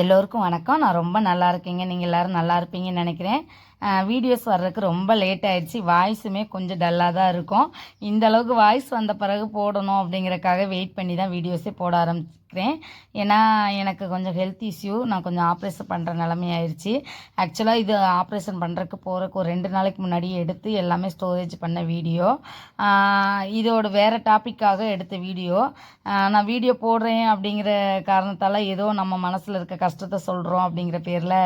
எல்லோருக்கும் வணக்கம். நான் ரொம்ப நல்லா இருக்கேங்க. நீங்கள் எல்லோரும் நல்லா இருப்பீங்கன்னு நினைக்கிறேன். வீடியோஸ் வர்றதுக்கு ரொம்ப லேட் ஆயிடுச்சு. வாய்ஸுமே கொஞ்சம் டல்லாக தான் இருக்கும். இந்த அளவுக்கு வாய்ஸ் வந்த பிறகு போடணும் அப்படிங்கிறக்காக வெயிட் பண்ணி தான் வீடியோஸே போட ஆரம்பிச்சேன் ஏன்னா எனக்கு கொஞ்சம் ஹெல்த் இஷ்யூ நான் கொஞ்சம் ஆப்ரேஷன் பண்ணுற நிலமையாயிருச்சு ஆக்சுவலாக இது ஆப்ரேஷன் பண்ணுறதுக்கு போகிறக்கு ஒரு ரெண்டு நாளைக்கு முன்னாடி எடுத்து எல்லாமே ஸ்டோரேஜ் பண்ண வீடியோ இதோட வேறு டாப்பிக்காக எடுத்த வீடியோ நான் வீடியோ போடுறேன் அப்படிங்கிற காரணத்தால் ஏதோ நம்ம மனசில் இருக்க கஷ்டத்தை சொல்கிறோம் அப்படிங்கிற பேரில்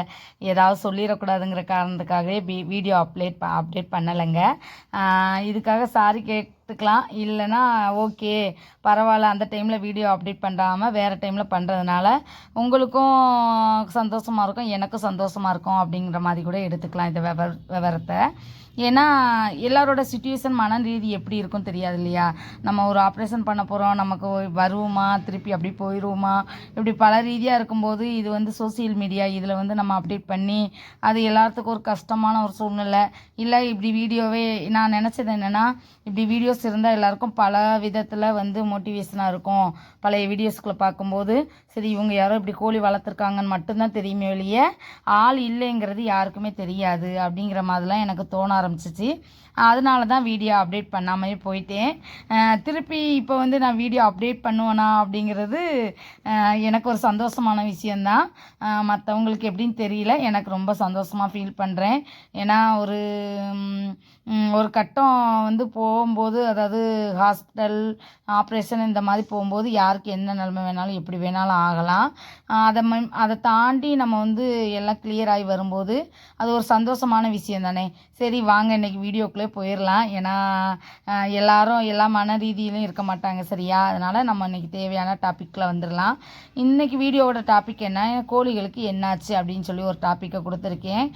ஏதாவது சொல்லிடக்கூடாதுங்கிற காரணத்துக்காக காரணத்துக்காகவே பி வீடியோ அப்லேட் ப அப்டேட் பண்ணலைங்க. இதுக்காக சாரி கேட்டுக்கலாம். இல்லைன்னா ஓகே பரவாயில்ல அந்த டைமில் வீடியோ அப்டேட் பண்ணாமல் வேறு டைமில் பண்ணுறதுனால உங்களுக்கும் சந்தோஷமாக இருக்கும் எனக்கும் சந்தோஷமாக இருக்கும் அப்படிங்கிற மாதிரி கூட எடுத்துக்கலாம் இந்த விவர விவரத்தை. ஏன்னா எல்லாரோட சுச்சுவேஷன் மன ரீதி எப்படி இருக்கும் தெரியாது இல்லையா? நம்ம ஒரு ஆப்ரேஷன் பண்ண போகிறோம் நமக்கு வருவோமா திருப்பி அப்படி போயிடுவோமா இப்படி பல ரீதியாக இருக்கும்போது இது வந்து சோசியல் மீடியா இதில் வந்து நம்ம அப்டேட் பண்ணி அது எல்லாத்துக்கும் ஒரு கஷ்டமான ஒரு சூழ்நிலை. இல்லை இப்படி வீடியோவே நான் நினச்சது என்னென்னா இப்படி வீடியோஸ் இருந்தால் எல்லாருக்கும் பல விதத்தில் வந்து மோட்டிவேஷனாக இருக்கும். பழைய வீடியோஸ்குள்ளே பார்க்கும்போது சரி இவங்க யாரோ இப்படி கோழி வளர்த்துருக்காங்கன்னு மட்டும்தான் தெரியுமே வெளியே ஆள் இல்லைங்கிறது யாருக்குமே தெரியாது அப்படிங்கிற மாதிரிலாம் எனக்கு தோண ஆரம்பிச்சிச்சு அதனால தான் வீடியோ அப்டேட் பண்ணாமே போயிட்டேன் திருப்பி இப்போ வந்து நான் வீடியோ அப்டேட் பண்ணுவேனா அப்படிங்கிறது எனக்கு ஒரு சந்தோஷமான விஷயந்தான் மற்றவங்களுக்கு எப்படின்னு தெரியல. எனக்கு ரொம்ப சந்தோஷமாக ஃபீல் பண்ணுறேன் ஏன்னா ஒரு ஒரு கட்டம் வந்து போகும்போது அதாவது ஹாஸ்பிட்டல் ஆப்ரேஷன் இந்த மாதிரி போகும்போது யாருக்கு என்ன நிலைமை வேணாலும் எப்படி வேணாலும் ஆகலாம். அதை அதை தாண்டி நம்ம வந்து எல்லாம் கிளியர் ஆகி வரும்போது அது ஒரு சந்தோஷமான விஷயம் தானே சரி வாங்க இன்றைக்கி வீடியோக்குள்ளே போயிடலாம் ஏன்னா எல்லாரும் எல்லா மன ரீதியிலும் இருக்க மாட்டாங்க சரியா? அதனால் நம்ம இன்றைக்கி தேவையான டாப்பிக்கில் வந்துடலாம் இன்றைக்கி வீடியோவோட டாபிக் என்ன? கோழிகளுக்கு என்னாச்சு? அப்படின்னு சொல்லி ஒரு டாப்பிக்கை கொடுத்துருக்கேன்.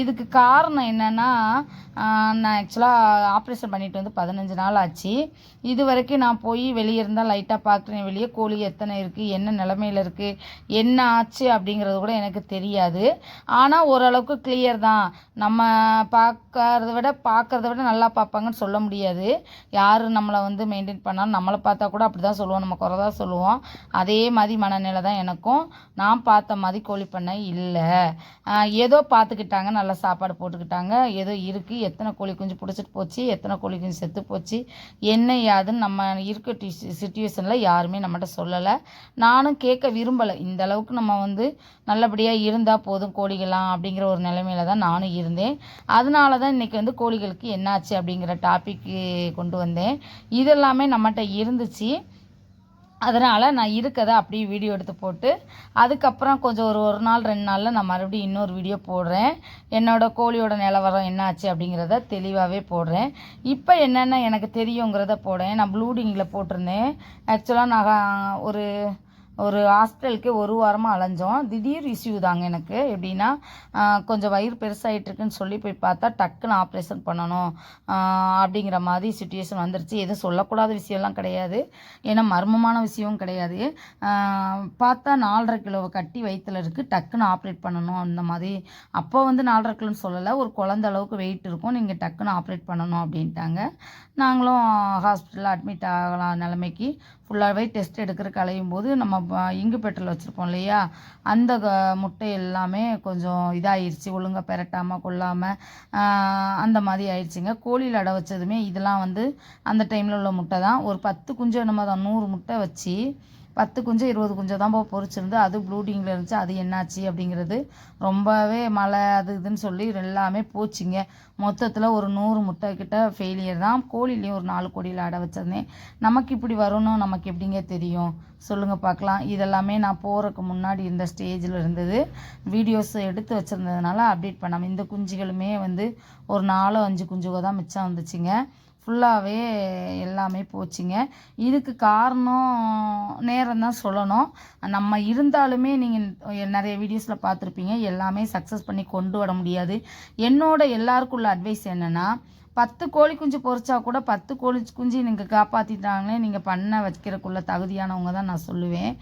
இதுக்கு காரணம் என்னென்னா நான் ஆக்சுவலாக ஆப்ரேஷன் பண்ணிட்டு வந்து பதினஞ்சு நாள் ஆச்சு. இது வரைக்கும் நான் போய் வெளியே இருந்தால் லைட்டாக பார்க்குறேன் வெளியே கோழி எத்தனை இருக்குது என்ன நிலமையில் இருக்குது என்ன ஆச்சு? அப்படிங்கிறது கூட எனக்கு தெரியாது. ஆனால் ஓரளவுக்கு கிளியர் தான். நம்ம பார்க்கறத விட பார்க்க பார்க்குறத விட நல்லா பார்ப்பாங்கன்னு சொல்ல முடியாது. யார் நம்மளை வந்து மெயின்டைன் பண்ணாலும் நம்மளை பார்த்தா கூட அப்படி தான் சொல்லுவோம். நம்ம குறை தான் சொல்லுவோம். அதே மாதிரி மனநிலை தான் எனக்கும். நான் பார்த்த மாதிரி கோழி பண்ணை இல்லை. ஏதோ பார்த்துக்கிட்டாங்க. நல்லா சாப்பாடு போட்டுக்கிட்டாங்க. ஏதோ இருக்குது எத்தனை கோழி குஞ்சு பிடிச்சிட்டு போச்சு. எத்தனை கோழி குஞ்சு செத்து போச்சு. என்ன யாதுன்னு நம்ம இருக்க டி சுச்சுவேஷனில் யாருமே நம்மகிட்ட சொல்லலை. நானும் கேட்க விரும்பலை. இந்த அளவுக்கு நம்ம வந்து நல்லபடியாக இருந்தால் போதும் கோழிகளாம் அப்படிங்கிற ஒரு நிலைமையில தான் நானும் இருந்தேன். அதனால தான் இன்றைக்கி வந்து கோழிகள் கோழிகளுக்கு என்னாச்சு அப்படிங்கிற டாப்பிக்கு கொண்டு வந்தேன். இதெல்லாமே நம்மகிட்ட இருந்துச்சு. அதனால் நான் இருக்கதை அப்படியே வீடியோ எடுத்து போட்டு அதுக்கப்புறம் கொஞ்சம் ஒரு ஒரு நாள் ரெண்டு நாளில் நான் மறுபடியும் இன்னொரு வீடியோ போடுறேன். என்னோடய கோழியோட நிலவரம் என்னாச்சு அப்படிங்கிறத தெளிவாகவே போடுறேன். இப்போ என்னென்ன எனக்கு தெரியுங்கிறத போடுறேன். நான் ப்ளூடிங்கில் போட்டிருந்தேன். ஆக்சுவலாக நான் ஒரு ஒரு ஹாஸ்பிட்டலுக்கு ஒரு வாரமாக அலைஞ்சோம். திடீர் இஷ்யூ தாங்க எனக்கு. எப்படின்னா கொஞ்சம் வயிறு பெருசாகிட்டுருக்குன்னு சொல்லி போய் பார்த்தா டக்குன்னு ஆப்ரேஷன் பண்ணணும். அப்படிங்கிற மாதிரி சுச்சுவேஷன் வந்துருச்சு. எதுவும் சொல்லக்கூடாத விஷயம்லாம் கிடையாது. ஏன்னா மர்மமான விஷயமும் கிடையாது. பார்த்தா நாலரை கிலோ கட்டி வயிற்றில் இருக்குது டக்குன்னு ஆப்ரேட் பண்ணணும். அந்த மாதிரி. அப்போ வந்து நாலரை கிலோன்னு சொல்லலை. ஒரு குழந்த அளவுக்கு வெயிட் இருக்கும். நீங்கள் டக்குன்னு ஆப்ரேட் பண்ணணும் அப்படின்ட்டாங்க. நாங்களும் ஹாஸ்பிட்டலில் அட்மிட் ஆகலாம் நிலைமைக்கு. ஃபுல்லாகவே டெஸ்ட் எடுக்கிற கலையும் போது நம்ம இங்கு பெட்ரோல் வச்சுருப்போம் இல்லையா? அந்த முட்டை எல்லாமே கொஞ்சம் இதாகிருச்சு ஒழுங்காக பெரட்டாமல் கொள்ளாமல் அந்த மாதிரி ஆயிடுச்சுங்க கோழியில் அடை வச்சதுமே இதெல்லாம் வந்து அந்த டைமில் உள்ள முட்டை தான். ஒரு பத்து குஞ்சு என்னமோ தான் நூறு முட்டை வச்சு பத்து குஞ்சு இருபது குஞ்சு தான் போய் பொறிச்சிருந்து அது ப்ளூடிங்கில் இருந்துச்சு அது என்னாச்சு அப்படிங்கிறது ரொம்பவே மழை அது இதுன்னு சொல்லி எல்லாமே போச்சுங்க. மொத்தத்தில் ஒரு நூறு முட்டை கிட்ட ஃபெயிலியர் தான். கோழிலையும் ஒரு நாலு கோடியில் அடை வச்சிருந்தேன். நமக்கு இப்படி வரணும் நமக்கு எப்படிங்க தெரியும்? சொல்லுங்கள் பார்க்கலாம். இதெல்லாமே நான் போகிறதுக்கு முன்னாடி இந்த ஸ்டேஜில் இருந்தது. வீடியோஸ் எடுத்து வச்சுருந்ததுனால அப்டேட் பண்ணாமல் இந்த குஞ்சுகளுமே வந்து ஒரு நாலு அஞ்சு குஞ்சுகோ தான் மிச்சம் வந்துச்சுங்க. ஃபுல்லாகவே எல்லாமே போச்சுங்க. இதுக்கு காரணம் நேரம் தான் சொல்லணும். நம்ம இருந்தாலுமே நீங்கள் நிறைய வீடியோஸில் பார்த்துருப்பீங்க. எல்லாமே சக்ஸஸ் பண்ணி கொண்டு வர முடியாது. என்னோட எல்லாருக்குள்ள அட்வைஸ் என்னென்னா பத்து கோழி குஞ்சு பொறிச்சா கூட பத்து கோழி குஞ்சு நீங்கள் காப்பாற்றிட்டாங்களே நீங்கள் பண்ண வைக்கிறக்குள்ள தகுதியானவங்க தான் நான் சொல்லுவேன்.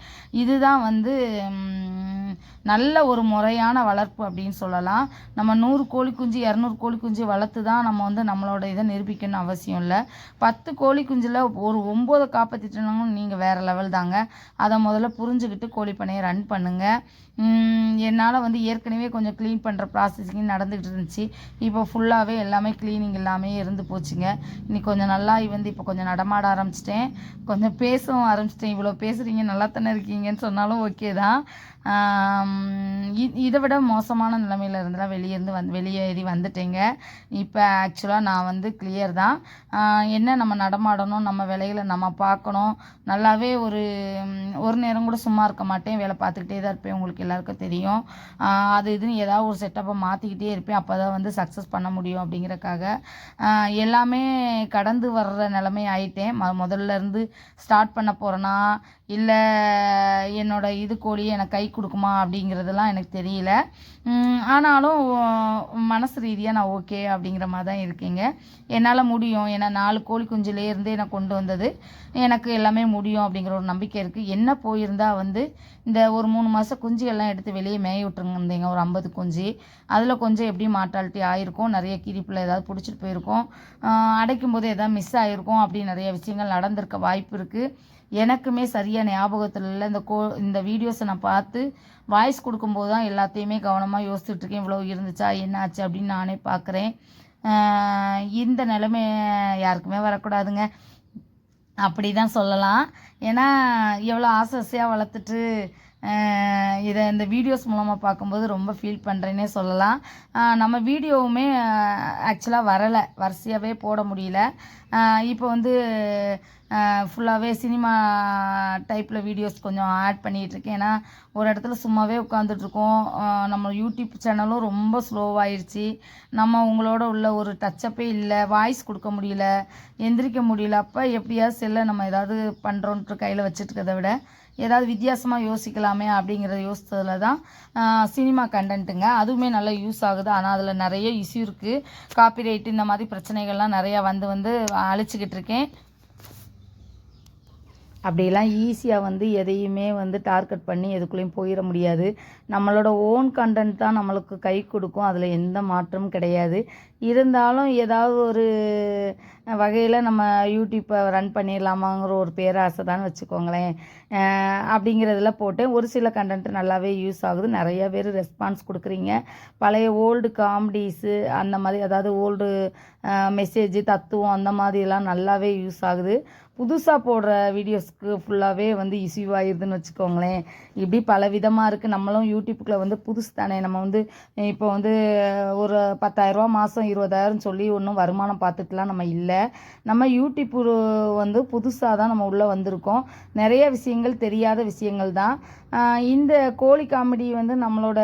இதுதான் வந்து நல்ல ஒரு முறையான வளர்ப்பு அப்படின்னு சொல்லலாம். நம்ம நூறு கோழி குஞ்சு இரநூறு கோழி குஞ்சு வளர்த்து தான் நம்ம வந்து நம்மளோட இதை நிரூபிக்கணும்னு அவசியம் இல்லை. பத்து கோழி குஞ்சில் ஒரு ஒம்பது காப்பாற்றிட்டோம்னா நீங்கள் வேறு லெவல் தாங்க. அதை முதல்ல புரிஞ்சுக்கிட்டு கோழி பண்ணையை ரன் பண்ணுங்கள் என்னால் வந்து ஏற்கனவே கொஞ்சம் க்ளீன் பண்ணுற ப்ராசஸிங் நடந்துக்கிட்டு இருந்துச்சு. இப்போ ஃபுல்லாகவே எல்லாமே க்ளீனிங் இல்லாமல் எல்லாமே இருந்து போச்சுங்க. இன்னைக்கு கொஞ்சம் நல்லா வந்து இப்போ கொஞ்சம் நடமாட ஆரம்பிச்சிட்டேன். கொஞ்சம் பேசவும் ஆரம்பிச்சிட்டேன். இவ்வளோ பேசுகிறீங்க நல்லா தானே இருக்கீங்கன்னு சொன்னாலும் ஓகே தான். இதை விட மோசமான நிலமையில இருந்தெல்லாம் வெளியேருந்து வந் வெளியேறி வந்துட்டேங்க. இப்போ ஆக்சுவலாக நான் வந்து கிளியர் தான். என்ன நம்ம நடமாடணும் நம்ம வேலைகளை நம்ம பார்க்கணும். நல்லாவே ஒரு ஒரு நேரம் கூட சும்மா இருக்க மாட்டேன். வேலை பார்த்துக்கிட்டே தான் இருப்பேன். உங்களுக்கு எல்லாருக்கும் தெரியும். அது இதுன்னு ஏதாவது ஒரு செட்டப்பை மாற்றிக்கிட்டே இருப்பேன். அப்போ தான் வந்து சக்ஸஸ் பண்ண முடியும் அப்படிங்கிறக்காக. எல்லாமே கடந்து வர்ற நிலைமை ஆயிட்டேன். ம முதல்ல இருந்து ஸ்டார்ட் பண்ண போகிறேன்னா இல்லை என்னோட இது கோழி எனக்கு கை கொடுக்குமா அப்படிங்கிறதெல்லாம் எனக்கு தெரியல. ஆனாலும் மனசு ரீதியாக நான் ஓகே அப்படிங்கிற மாதிரி தான் இருக்கீங்க. என்னால் முடியும். ஏன்னா நாலு கோழி குஞ்சுலேருந்தே நான் கொண்டு வந்தது. எனக்கு எல்லாமே முடியும் அப்படிங்கிற ஒரு நம்பிக்கை இருக்குது என்ன போயிருந்தால் வந்து இந்த ஒரு மூணு மாதம் குஞ்சு எல்லாம் எடுத்து வெளியே மேய விட்டுருந்தீங்க ஒரு ஐம்பது குஞ்சு. அதில் கொஞ்சம் எப்படி மாட்டாலிட்டி ஆயிருக்கும்? நிறைய கிரிப்பில் ஏதாவது பிடிச்சிட்டு போயிருக்கோம். அடைக்கும் போது எதாவது மிஸ் ஆகிருக்கும் அப்படி நிறைய விஷயங்கள் நடந்திருக்க வாய்ப்பு இருக்குது எனக்குமே சரியாக ஞாபகத்தில் இல்லை. இந்த கோ இந்த வீடியோஸை நான் பார்த்து வாய்ஸ் கொடுக்கும்போது தான் எல்லாத்தையுமே கவனமாக யோசிச்சுட்ருக்கேன். இவ்வளோ இருந்துச்சா என்னாச்சு அப்படின்னு நானே பார்க்குறேன். இந்த நிலைமை யாருக்குமே வரக்கூடாதுங்க. அப்படி தான் சொல்லலாம். ஏன்னா எவ்வளோ ஆசை ஆசையாக வளர்த்துட்டு இதை இந்த வீடியோஸ் மூலமாக பார்க்கும்போது ரொம்ப ஃபீல் பண்ணுறேன்னே சொல்லலாம். நம்ம வீடியோவுமே ஆக்சுவலாக வரலை. வரிசையாகவே போட முடியல. இப்போ வந்து ஃபுல்லாகவே சினிமா டைப்பில் வீடியோஸ் கொஞ்சம் ஆட் பண்ணிகிட்ருக்கேன் ஏன்னா ஒரு இடத்துல சும்மாவே உட்காந்துட்ருக்கோம் நம்ம யூடியூப் சேனலும் ரொம்ப ஸ்லோவாகிடுச்சு நம்ம உங்களோட உள்ள ஒரு டச்சப்பே இல்லை. வாய்ஸ் கொடுக்க முடியல. எந்திரிக்க முடியல. அப்போ எப்படியாவது செல்லை நம்ம ஏதாவது பண்ணுறோன்ட்டு கையில் வச்சுட்டு விட ஏதாவது வித்தியாசமாக யோசிக்கலாமே அப்படிங்கிறத யோசித்ததில் தான் சினிமா கண்டென்ட்டுங்க அதுவுமே நல்லா யூஸ் ஆகுது. ஆனால் அதில் நிறைய இஷ்யூ இருக்குது காப்பிரைட் இந்த மாதிரி பிரச்சனைகள்லாம் நிறையா வந்து வந்து அழிச்சிக்கிட்டு இருக்கேன். அப்படிலாம் ஈஸியாக வந்து எதையுமே வந்து டார்கெட் பண்ணி எதுக்குள்ளேயும் போயிட முடியாது. நம்மளோட ஓன் கண்டென்ட் தான் நம்மளுக்கு கை கொடுக்கும். அதில் எந்த மாற்றமும் கிடையாது. இருந்தாலும் ஏதாவது ஒரு வகையில் நம்ம யூடியூப்பை ரன் பண்ணிடலாமாங்கிற ஒரு பேராசை தான் வச்சுக்கோங்களேன் அப்படிங்கிறதுல போட்டேன் ஒரு சில கண்டென்ட் நல்லாவே யூஸ் ஆகுது. நிறைய பேர் ரெஸ்பான்ஸ் கொடுக்குறீங்க. பழைய ஓல்டு காமெடிஸு அந்த மாதிரி அதாவது ஓல்டு மெசேஜ் தத்துவம் அந்த மாதிரிலாம் நல்லாவே யூஸ் ஆகுது. புதுசாக போடுற வீடியோஸ்க்கு ஃபுல்லாகவே வந்து இஷ்யூ ஆயிடுதுன்னு வச்சுக்கோங்களேன். இப்படி பல விதமாக இருக்குது நம்மளும் யூடியூப்புக்குள்ளே வந்து புதுசு தானே. நம்ம வந்து இப்போ வந்து ஒரு பத்தாயிரரூபா மாதம் இருபதாயிரம் சொல்லி ஒன்றும் வருமானம் பார்த்துட்டுலாம் நம்ம இல்லை. நம்ம யூடியூப் வந்து புதுசாக தான் நம்ம உள்ளே வந்திருக்கோம். நிறைய விஷயங்கள் தெரியாத விஷயங்கள் தான். இந்த கோழி காமெடி வந்து நம்மளோட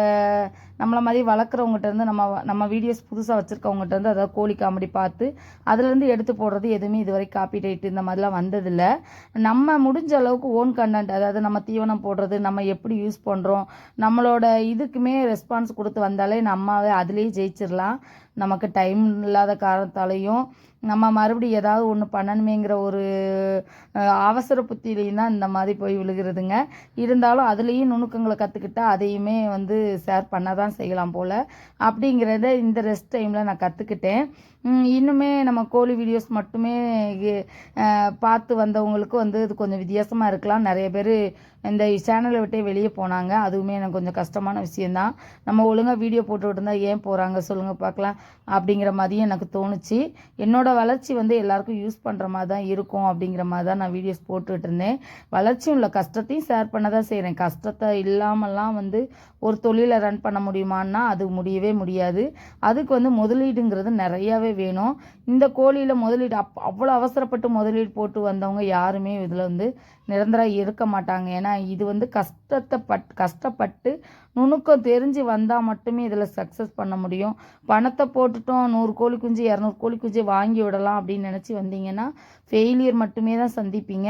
நம்மளை மாதிரி வளர்க்குறவங்ககிட்ட இருந்து நம்ம நம்ம வீடியோஸ் புதுசாக வச்சுருக்கவங்ககிட்ட இருந்து அதாவது கோழி காமெடி பார்த்து அதுலேருந்து எடுத்து போடுறது எதுவுமே இதுவரை காப்பி ரைட் இந்த மாதிரிலாம் வந்ததில்லை. நம்ம முடிஞ்ச அளவுக்கு ஓன் கண்டென்ட் அதாவது நம்ம தீவனம் போடுறது நம்ம எப்படி யூஸ் பண்ணுறோம் நம்மளோட இதுக்குமே ரெஸ்பான்ஸ் கொடுத்து வந்தாலே நம்மவே அதுலேயே ஜெயிச்சிடலாம். நமக்கு டைம் இல்லாத காரணத்தாலையும் நம்ம மறுபடியும் ஏதாவது ஒன்று பண்ணணுமேங்கிற ஒரு அவசர புத்தியிலையும் தான் இந்த மாதிரி போய் விழுகிறதுங்க. இருந்தாலும் அதுலேயும் நுணுக்கங்களை கற்றுக்கிட்டா அதையுமே வந்து ஷேர் பண்ண தான் செய்யலாம் போல். அப்படிங்கிறத இந்த ரெஸ்ட் டைமில் நான் கற்றுக்கிட்டேன் இன்னுமே நம்ம கோழி வீடியோஸ் மட்டுமே பார்த்து வந்தவங்களுக்கு வந்து இது கொஞ்சம் வித்தியாசமாக இருக்கலாம். நிறைய பேர் இந்த சேனலை விட்டே வெளியே போனாங்க. அதுவுமே எனக்கு கொஞ்சம் கஷ்டமான விஷயந்தான் நம்ம ஒழுங்காக வீடியோ போட்டுக்கிட்டு இருந்தால் ஏன் போகிறாங்க சொல்லுங்கள் பார்க்கலாம். அப்படிங்கிற மாதிரியும் எனக்கு தோணுச்சு. என்னோடய வளர்ச்சி வந்து எல்லாருக்கும் யூஸ் பண்ணுற மாதிரி தான் இருக்கும் அப்படிங்கிற மாதிரி தான் நான் வீடியோஸ் போட்டுக்கிட்டு இருந்தேன் வளர்ச்சியும் உள்ள கஷ்டத்தையும் ஷேர் பண்ண தான் செய்கிறேன் கஷ்டத்தை இல்லாமல்லாம் வந்து ஒரு தொழிலை ரன் பண்ண முடியுமான்னா அது முடியவே முடியாது. அதுக்கு வந்து முதலீடுங்கிறது நிறையாவே வேணும். இந்த கோழியில் முதலீடு அப் அவ்வளோ அவசரப்பட்டு முதலீடு போட்டு வந்தவங்க யாருமே இதில் வந்து நிரந்தரம் இருக்க மாட்டாங்க. ஏன்னா இது வந்து கஷ்டத்தை பட் கஷ்டப்பட்டு நுணுக்கம் தெரிஞ்சு வந்தால் மட்டுமே இதில் சக்ஸஸ் பண்ண முடியும். பணத்தை போட்டுட்டோம் நூறு கோழி குஞ்சு இரநூறு கோழி குஞ்சு வாங்கி விடலாம் அப்படின்னு நினச்சி வந்தீங்கன்னா ஃபெயிலியர் மட்டுமே தான் சந்திப்பீங்க.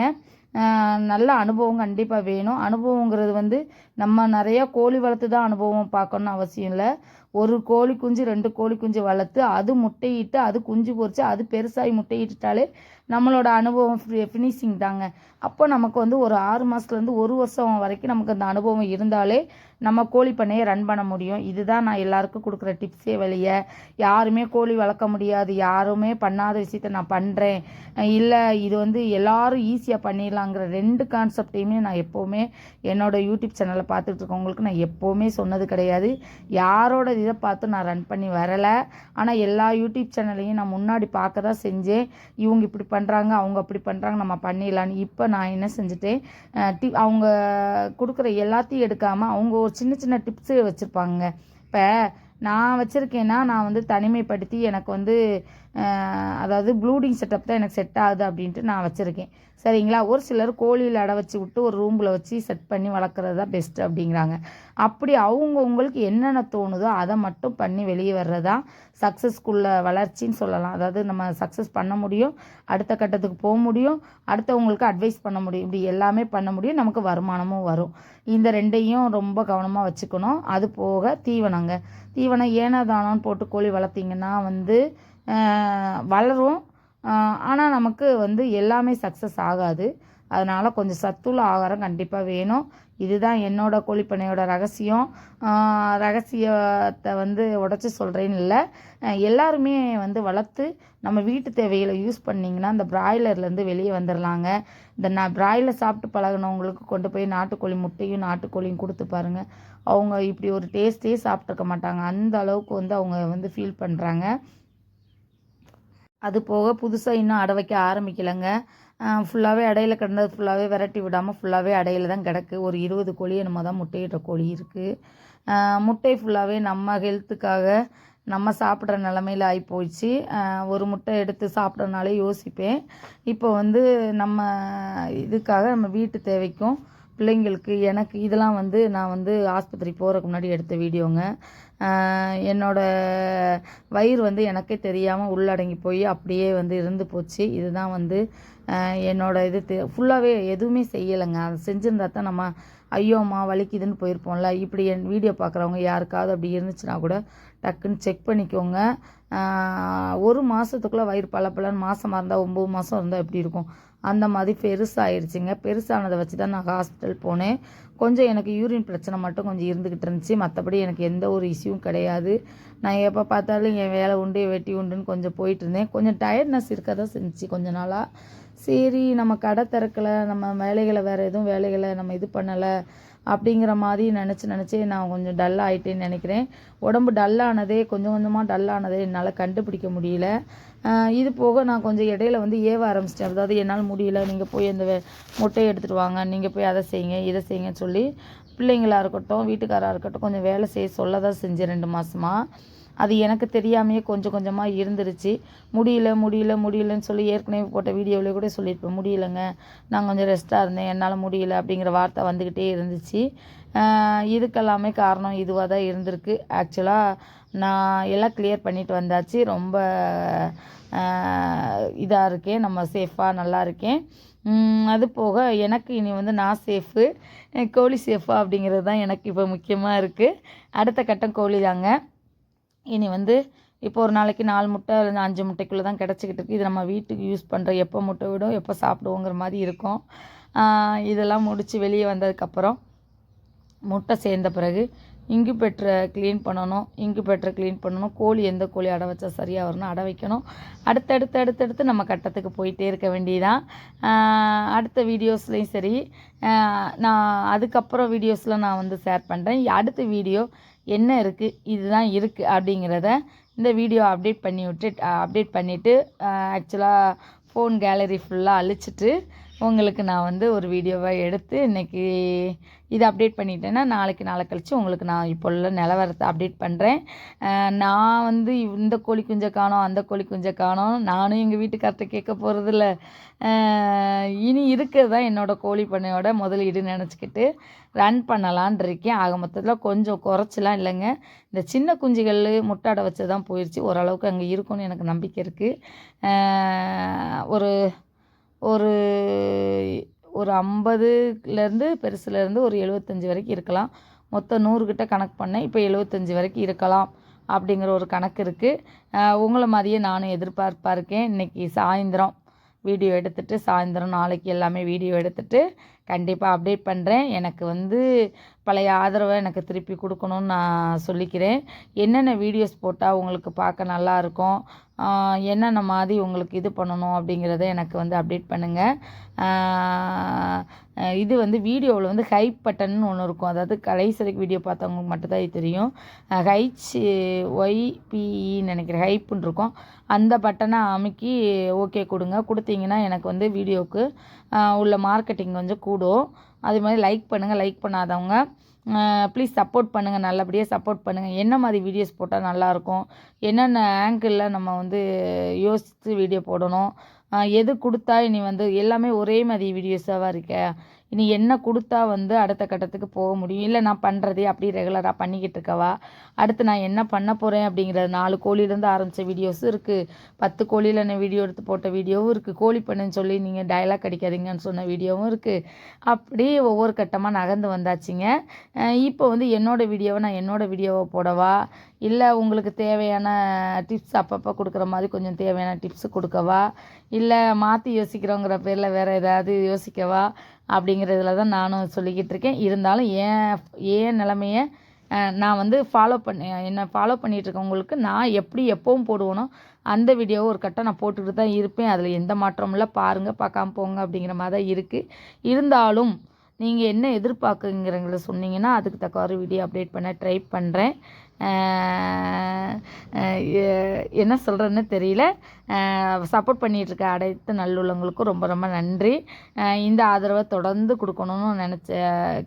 நல்ல அனுபவம் கண்டிப்பாக வேணும். அனுபவங்கிறது வந்து நம்ம நிறையா கோழி வளர்த்து தான் அனுபவம் பார்க்கணுன்னு அவசியம் இல்லை. ஒரு கோழி குஞ்சு ரெண்டு கோழி குஞ்சு வளர்த்து அது முட்டையிட்டு அது குஞ்சு பொறிச்சு அது பெருசாகி முட்டையிட்டுட்டாலே நம்மளோட அனுபவம் ஃபினிஷிங் தாங்க. அப்போ நமக்கு வந்து ஒரு ஆறு மாதத்துலேருந்து ஒரு வருஷம் வரைக்கும் நமக்கு அந்த அனுபவம் இருந்தாலே நம்ம கோழி பண்ணையை ரன் பண்ண முடியும். இதுதான் நான் எல்லாருக்கும் கொடுக்குற டிப்ஸே வெளியே. யாருமே கோழி வளர்க்க முடியாது. யாருமே பண்ணாத விஷயத்த நான் பண்ணுறேன் இல்லை இது வந்து எல்லாரும் ஈஸியாக பண்ணிடலாங்கிற ரெண்டு கான்செப்டையுமே நான் எப்போவுமே என்னோடய யூடியூப் சேனலில் பார்த்துட்டு இருக்கவங்களுக்கு நான் எப்போவுமே சொன்னது கிடையாது. யாரோட இதை பார்த்து நான் ரன் பண்ணி வரலை. ஆனால் எல்லா யூடியூப் சேனலையும் நான் முன்னாடி பார்க்க தான் செஞ்சேன். இவங்க இப்படி பண்ணுறாங்க அவங்க அப்படி பண்ணுறாங்க நம்ம பண்ணிடலான்னு இப்போ நான் என்ன செஞ்சுட்டேன்? டி அவங்க கொடுக்குற எல்லாத்தையும் எடுக்காமல் அவங்க ஒரு சின்ன சின்ன டிப்ஸு வச்சுருப்பாங்க. இப்போ நான் வச்சுருக்கேன்னா நான் வந்து தனிமைப்படுத்தி எனக்கு வந்து அதாவது ப்ளூடிங் செட்டப் தான் எனக்கு செட் ஆகுது அப்படின்ட்டு நான் வச்சுருக்கேன். சரிங்களா? ஒரு சிலர் கோழியில் அடை வச்சு விட்டு ஒரு ரூமில் வச்சு செட் பண்ணி வளர்க்குறது தான் பெஸ்ட்டு அப்படிங்கிறாங்க. அப்படி அவங்க உங்களுக்கு என்னென்ன தோணுதோ அதை மட்டும் பண்ணி வெளியே வர்றது தான் சக்ஸஸ்க்குள்ள வளர்ச்சின்னு சொல்லலாம். அதாவது நம்ம சக்ஸஸ் பண்ண முடியும் அடுத்த கட்டத்துக்கு போக முடியும் அடுத்தவங்களுக்கு அட்வைஸ் பண்ண முடியும். இப்படி எல்லாமே பண்ண முடியும் நமக்கு வருமானமும் வரும். இந்த ரெண்டையும் ரொம்ப கவனமாக வச்சுக்கணும். அது போக தீவனங்க. தீவனம் ஏனோ தானோன்னு போட்டு கோழி வளர்த்திங்கன்னா வந்து வளரும். ஆனால் நமக்கு வந்து எல்லாமே சக்ஸஸ் ஆகாது. அதனால் கொஞ்சம் சத்துள்ள ஆகாரம் கண்டிப்பாக வேணும். இதுதான் என்னோடய கோழிப்பண்ணையோட ரகசியம். ரகசியத்தை வந்து உடச்சி சொல்கிறேன்னு இல்லை. எல்லாருமே வந்து வளர்த்து நம்ம வீட்டு தேவைகளை யூஸ் பண்ணிங்கன்னா இந்த பிராய்லர்லேருந்து வெளியே வந்துடலாங்க இந்த நான் பிராய்லர் சாப்பிட்டு பழகினவங்களுக்கு கொண்டு போய் நாட்டுக்கோழி முட்டையும் நாட்டுக்கோழியும் கொடுத்து பாருங்கள் அவங்க இப்படி ஒரு டேஸ்ட்டே சாப்பிட்ருக்க மாட்டாங்க. அந்த அளவுக்கு வந்து அவங்க வந்து ஃபீல் பண்ணுறாங்க அது போக புதுசாக இன்னும் அடை வைக்க ஆரம்பிக்கலைங்க. ஃபுல்லாகவே அடையில் கிடந்தது ஃபுல்லாகவே விரட்டி விடாமல் ஃபுல்லாகவே அடையில் தான் கிடக்கு. ஒரு இருபது கோழி என்னமோ தான் முட்டையிட்ட கோழி இருக்குது முட்டை ஃபுல்லாகவே நம்ம ஹெல்த்துக்காக நம்ம சாப்பிட்ற நிலமையில் ஆகி போயிடுச்சு ஒரு முட்டை எடுத்து சாப்பிட்றனாலே யோசிப்பேன். இப்போ வந்து நம்ம இதுக்காக நம்ம வீட்டு தேவைக்கும் பிள்ளைங்களுக்கு எனக்கு இதெல்லாம் வந்து நான் வந்து ஆஸ்பத்திரி போகிறதுக்கு முன்னாடி எடுத்த வீடியோங்க. என்னோடய வயிறு வந்து எனக்கே தெரியாமல் உள்ளடங்கி போய் அப்படியே வந்து இருந்து போச்சு. இதுதான் வந்து என்னோடய இது தெ ஃபுல்லாகவே எதுவுமே செய்யலைங்க. அதை செஞ்சுருந்தா தான் நம்ம ஐயோம்மா வலிக்குதுன்னு போயிருப்போம்ல. இப்படி என் வீடியோ பார்க்குறவங்க யாருக்காவது அப்படி இருந்துச்சுன்னா கூட டக்குன்னு செக் பண்ணிக்கோங்க. ஒரு மாதத்துக்குள்ளே வயிறு பல பலன்னு மாதமாக இருந்தால் ஒம்பது மாதம் இருந்தால் எப்படி இருக்கும்? அந்த மாதிரி பெருசாகிடுச்சிங்க பெருசானதை வச்சு தான் நான் ஹாஸ்பிட்டல் போனேன். கொஞ்சம் எனக்கு யூரின் பிரச்சனை மட்டும் கொஞ்சம் இருந்துக்கிட்டு இருந்துச்சு. மற்றபடி எனக்கு எந்த ஒரு இஷ்யூவும் கிடையாது. நான் எப்போ பார்த்தாலும் என் வேலை உண்டு வெட்டி உண்டுன்னு கொஞ்சம் போயிட்டு இருந்தேன். கொஞ்சம் டயர்ட்னஸ் இருக்க தான் செஞ்சுச்சு கொஞ்ச நாளாக சரி நம்ம கடை திறக்கலை நம்ம வேலைகளை வேறு எதுவும் வேலைகளை நம்ம இது பண்ணலை. அப்படிங்கிற மாதிரி நினச்சி நினச்சி நான் கொஞ்சம் டல் ஆகிட்டேன்னு நினைக்கிறேன். உடம்பு டல்லானதே கொஞ்சம் கொஞ்சமாக டல்லானதே என்னால் கண்டுபிடிக்க முடியல. இது போக நான் கொஞ்சம் இடையில வந்து ஏவ ஆரம்பிச்சிட்டேன். அதாவது என்னால் முடியல நீங்கள் போய் அந்த முட்டையை எடுத்துகிட்டு வாங்க நீங்கள் போய் அதை செய்யுங்க இதை செய்யுங்கன்னு சொல்லி பிள்ளைங்களாக இருக்கட்டும் வீட்டுக்காராக இருக்கட்டும் கொஞ்சம் வேலை செய்ய சொல்ல தான் செஞ்சேன் ரெண்டு மாதமாக அது எனக்கு தெரியாமையே கொஞ்சம் கொஞ்சமாக இருந்துருச்சு. முடியல முடியல முடியலன்னு சொல்லி ஏற்கனவே போட்ட வீடியோவில் கூட சொல்லியிருப்பேன். முடியலைங்க. நான் கொஞ்சம் ரெஸ்ட்டாக இருந்தேன். என்னால் முடியல அப்படிங்கிற வார்த்தை வந்துக்கிட்டே இருந்துச்சு. இதுக்கெல்லாமே காரணம் இதுவாக தான் இருந்திருக்கு. ஆக்சுவலாக நான் எல்லாம் கிளியர் பண்ணிட்டு வந்தாச்சு. ரொம்ப இதாக இருக்கேன். நம்ம சேஃபாக நல்லா இருக்கேன். அது போக எனக்கு இனி வந்து நான் சேஃபு கோழி சேஃபா அப்படிங்கிறது தான் எனக்கு இப்போ முக்கியமாக இருக்குது அடுத்த கட்டம் கோழி தாங்க இனி வந்து இப்போ ஒரு நாளைக்கு நாலு முட்டை இல்லை அஞ்சு முட்டைக்குள்ளே தான் கிடச்சிக்கிட்டு இருக்குது இது நம்ம வீட்டுக்கு யூஸ் பண்ணுற எப்போ முட்டை விடும் எப்போ சாப்பிடுவோங்கிற மாதிரி இருக்கும். இதெல்லாம் முடித்து வெளியே வந்ததுக்கப்புறம் முட்டை சேர்ந்த பிறகு இன்குபேட்டரை க்ளீன் பண்ணணும் இன்குபேட்டரை க்ளீன் பண்ணணும். கோழி எந்த கோழி அடை வச்சா சரியாக வரணும் அடை வைக்கணும். அடுத்தடுத்து அடுத்தடுத்து நம்ம கட்டத்துக்கு போயிட்டே இருக்க வேண்டியதான் அடுத்த வீடியோஸ்லேயும் சரி. நான் அதுக்கப்புறம் வீடியோஸில் நான் வந்து ஷேர் பண்ணுறேன் அடுத்த வீடியோ என்ன இருக்குது இதுதான் இருக்குது அப்படிங்கிறத இந்த வீடியோ அப்டேட் பண்ணி விட்டு அப்டேட் பண்ணிவிட்டு ஆக்சுவலாக ஃபோன் கேலரி ஃபுல்லாக அழிச்சிட்டு உங்களுக்கு நான் வந்து ஒரு வீடியோவை எடுத்து இன்றைக்கி இதை அப்டேட் பண்ணிட்டேன்னா நாளைக்கு நாளை கழித்து உங்களுக்கு நான் இப்போ உள்ள நிலவரத்தை அப்டேட் பண்ணுறேன் நான் வந்து இந்த கோழி குஞ்சை காணோம் அந்த கோழி குஞ்சை காணோம். நானும் எங்கள் வீட்டுக்கார்ட்ட கேட்க போகிறதில்ல இனி இருக்கிறது தான் என்னோடய கோழி பண்ணையோட முதலீடு நினச்சிக்கிட்டு ரன் பண்ணலான் இருக்கேன். ஆக மொத்தத்தில் கொஞ்சம் குறைச்சலாம் இல்லைங்க. இந்த சின்ன குஞ்சுகள் முட்டாடை வச்சு தான் போயிடுச்சு ஓரளவுக்கு அங்கே இருக்கும்னு எனக்கு நம்பிக்கை இருக்குது ஒரு ஒரு ஒரு ஐம்பதுலேருந்து பெருசுலேருந்து ஒரு எழுபத்தஞ்சி வரைக்கும் இருக்கலாம். மொத்தம் நூறுக்கிட்ட கணக்கு பண்ணேன். இப்போ எழுபத்தஞ்சி வரைக்கும் இருக்கலாம் அப்படிங்கிற ஒரு கணக்கு இருக்குது உங்களை மாதிரியே நானும் எதிர்பார்ப்பாக இருக்கேன். இன்றைக்கி சாயந்தரம் வீடியோ எடுத்துகிட்டு சாயந்தரம் நாளைக்கு எல்லாமே வீடியோ எடுத்துகிட்டு கண்டிப்பாக அப்டேட் பண்ணுறேன் எனக்கு வந்து பழைய ஆதரவை எனக்கு திருப்பி கொடுக்கணும்னு நான் சொல்லிக்கிறேன். என்னென்ன வீடியோஸ் போட்டால் உங்களுக்கு பார்க்க நல்லா இருக்கும்? என்னென்ன மாதிரி உங்களுக்கு இது பண்ணணும் அப்படிங்கிறத எனக்கு வந்து அப்டேட் பண்ணுங்கள் இது வந்து வீடியோவில் வந்து ஹைப் பட்டன் ஒன்று இருக்கும். அதாவது கடைசி வீடியோ பார்த்தவங்களுக்கு மட்டும்தான் இது தெரியும். ஹைச் ஒய்பிஇன்னு e நினைக்கிறேன் ஹைப்புன்னு இருக்கும். அந்த பட்டனை அமுக்கி ஓகே கொடுங்க. கொடுத்தீங்கன்னா எனக்கு வந்து வீடியோவுக்கு உள்ள மார்க்கெட்டிங் கொஞ்சம் கூடும். அதே மாதிரி லைக் பண்ணுங்கள் லைக் பண்ணாதவங்க ப்ளீஸ் சப்போர்ட் பண்ணுங்கள் நல்லபடியாக சப்போர்ட் பண்ணுங்கள் என்ன மாதிரி வீடியோஸ் போட்டால் நல்லாயிருக்கும் என்னென்ன ஆங்கிளில் நம்ம வந்து யோசித்து வீடியோ போடணும்? எது கொடுத்தா இனி வந்து எல்லாமே ஒரே மாதிரி வீடியோஸாக இருக்க? இனி என்ன கொடுத்தா வந்து அடுத்த கட்டத்துக்கு போக முடியும்? இல்லை நான் பண்ணுறதே அப்படி ரெகுலராக பண்ணிக்கிட்டு இருக்கவா? அடுத்து நான் என்ன பண்ண போகிறேன் அப்படிங்கிறது நாலு கோழிலேருந்து ஆரம்பித்த வீடியோஸும் இருக்குது பத்து கோழியில் நான் வீடியோ எடுத்து போட்ட வீடியோவும் இருக்குது கோழி பண்ணுன்னு சொல்லி நீங்கள் டயலாக் அடிக்காதீங்கன்னு சொன்ன வீடியோவும் இருக்குது அப்படியே ஒவ்வொரு கட்டமாக நகர்ந்து வந்தாச்சுங்க. இப்போ வந்து என்னோடய வீடியோவை நான் என்னோடய வீடியோவை போடவா? இல்லை உங்களுக்கு தேவையான டிப்ஸ் அப்பப்போ கொடுக்குற மாதிரி கொஞ்சம் தேவையான டிப்ஸ் கொடுக்கவா? இல்லை மாற்றி யோசிக்கிறோங்கிற பேரில் வேறு ஏதாவது யோசிக்கவா? அப்படிங்கிறதுல தான் நானும் சொல்லிக்கிட்டு இருக்கேன். இருந்தாலும் ஏன் ஏன் நிலமையை நான் வந்து ஃபாலோ பண்ணி என்னை ஃபாலோ பண்ணிகிட்டு இருக்கவங்களுக்கு நான் எப்படி எப்பவும் போடுவேனோ அந்த வீடியோவை ஒரு கட்டம் நான் போட்டுக்கிட்டு தான் இருப்பேன். அதில் எந்த மாற்றமும் இல்லை. பாருங்கள் பார்க்காம போங்க அப்படிங்கிற மாதிரி தான் இருக்குது இருந்தாலும் நீங்கள் என்ன எதிர்பார்க்குங்கிறங்கள சொன்னீங்கன்னா அதுக்கு தக்கவாறு வீடியோ அப்டேட் பண்ண ட்ரை பண்ணுறேன் என்ன சொல்கிறேன்னு தெரியல. சப்போர்ட் பண்ணிகிட்ருக்க அனைத்து நல்லுள்ளவங்களுக்கும் ரொம்ப ரொம்ப நன்றி. இந்த ஆதரவை தொடர்ந்து கொடுக்கணும்னு நினச்ச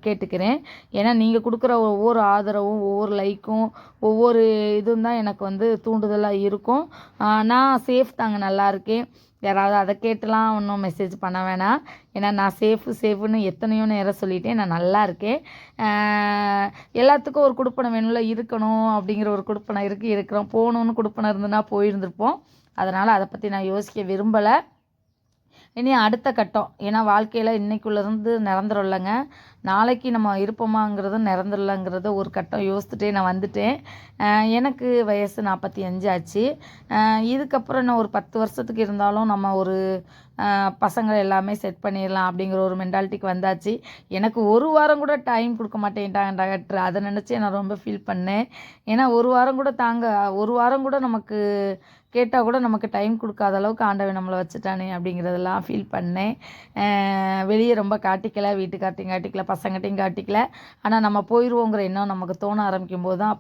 கேட்டுக்கிறேன். ஏன்னா நீங்கள் கொடுக்குற ஒவ்வொரு ஆதரவும் ஒவ்வொரு லைக்கும் ஒவ்வொரு இதுவும் தான் எனக்கு வந்து தூண்டுதலாக இருக்கும். நான் சேஃப் தாங்க நல்லா இருக்கேன். யாராவது அதை கேட்டுலாம் ஒன்றும் மெசேஜ் பண்ண வேணாம். ஏன்னா நான் சேஃபு சேஃபுன்னு எத்தனையோ நேரம் சொல்லிட்டேன். நான் நல்லா இருக்கேன். எல்லாத்துக்கும் ஒரு குடுப்பனை வேணும்ல இருக்கணும் அப்படிங்கிற ஒரு குடுப்பனை இருக்குது இருக்கிறோம். போகணுன்னு குடுப்பனை இருந்துன்னா போயிருந்திருப்போம். அதனால் அதை பற்றி நான் யோசிக்க விரும்பலை. இனி அடுத்த கட்டம். ஏன்னா வாழ்க்கையில் இன்றைக்குள்ளேருந்து நிரந்தரம் இல்லைங்க நாளைக்கு நம்ம இருப்போமாங்கிறது நிரந்தரலங்கிறத ஒரு கட்டம் யோசிச்சுட்டே நான் வந்துட்டேன். எனக்கு வயசு நாற்பத்தி அஞ்சு ஆச்சு. இதுக்கப்புறம் இன்னும் ஒரு பத்து வருஷத்துக்கு இருந்தாலும் நம்ம ஒரு பசங்களை எல்லாமே செட் பண்ணிடலாம் அப்படிங்கிற ஒரு மென்டாலிட்டிக்கு வந்தாச்சு. எனக்கு ஒரு வாரம் கூட டைம் கொடுக்க மாட்டேன்ட்டாங்க டாக்டர் அதை நினச்சி நான் ரொம்ப ஃபீல் பண்ணேன். ஏன்னா ஒரு வாரம் கூட தாங்க ஒரு வாரம் கூட நமக்கு கேட்டால் கூட நமக்கு டைம் கொடுக்காத அளவுக்கு ஆண்டவன் நம்மளை வச்சுட்டானே அப்படிங்கிறதெல்லாம் ஃபீல் பண்ணேன். வெளியே ரொம்ப காட்டிக்கல வீட்டுக்கார்ட்டையும் காட்டிக்கல பசங்கள்ட்டையும் காட்டிக்கல. ஆனால் நம்ம போயிடுவோங்கிற எண்ணம் நமக்கு தோண ஆரம்பிக்கும் போது தான்